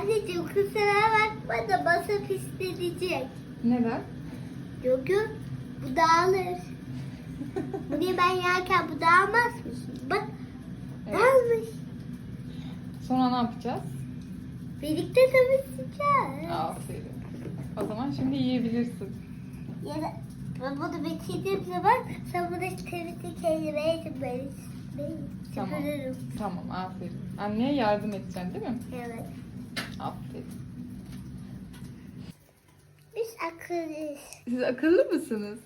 Anneciğim kusura bakma da masa pislenecek. Neden? Yok. Bu dağılır. Bunu ben yerken bu dağılmazmış. Bak Evet. dağılmış. Sonra ne yapacağız? Birlikte temizleyeceğiz. Aferin. O zaman şimdi yiyebilirsin. Ya da ben bunu bitirdiğim zaman sen bunu temizlik kelimeye için ben, Tamam. Tamam aferin. Anneye yardım edeceksin değil mi? Evet. Aferin. Biz akıllıyız. Siz akıllı mısınız?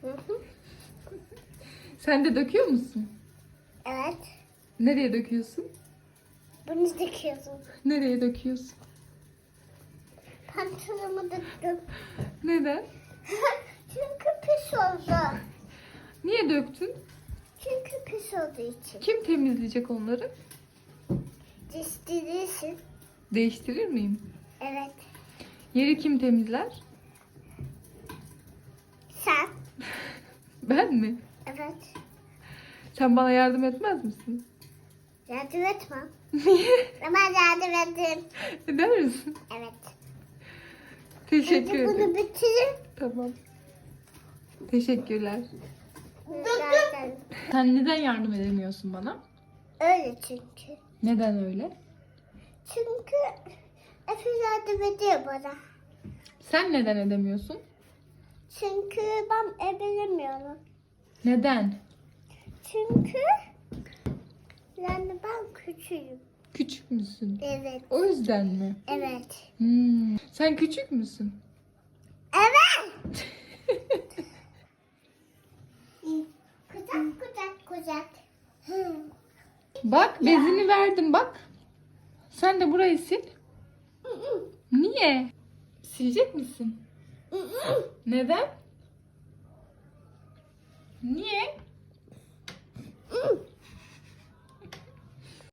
Hı hı. Sen de döküyor musun? evet. Nereye döküyorsun? Bunu döküyorsun. Nereye döküyorsun? Pantolonumu döktüm. Neden? Çünkü pis oldu. Niye döktün? Çünkü pis olduğu için. Kim temizleyecek onları? Diştirirsin. Değiştirir miyim? Evet. Yeri kim temizler? Sen. Ben mi? Evet. Sen bana yardım etmez misin? Yardım etmem. Niye? Ama yardım edin. Eder misin? Evet. Teşekkür Önce ederim. bunu bitirin. Tamam. Teşekkürler. Zaten Sen neden yardım edemiyorsun bana? öyle çünkü. Neden öyle? Çünkü Efe yardım ediyor bana. Sen neden edemiyorsun? Çünkü ben ebilemiyorum. Neden? Çünkü yani ben küçüğüm. Küçük müsün? Evet. O yüzden mi? Evet. Hmm. Sen küçük müsün? Evet. kucak kucak kucak. Bak bezini verdim bak. Sen de burayı sil. Niye? Silecek misin? Neden? Niye?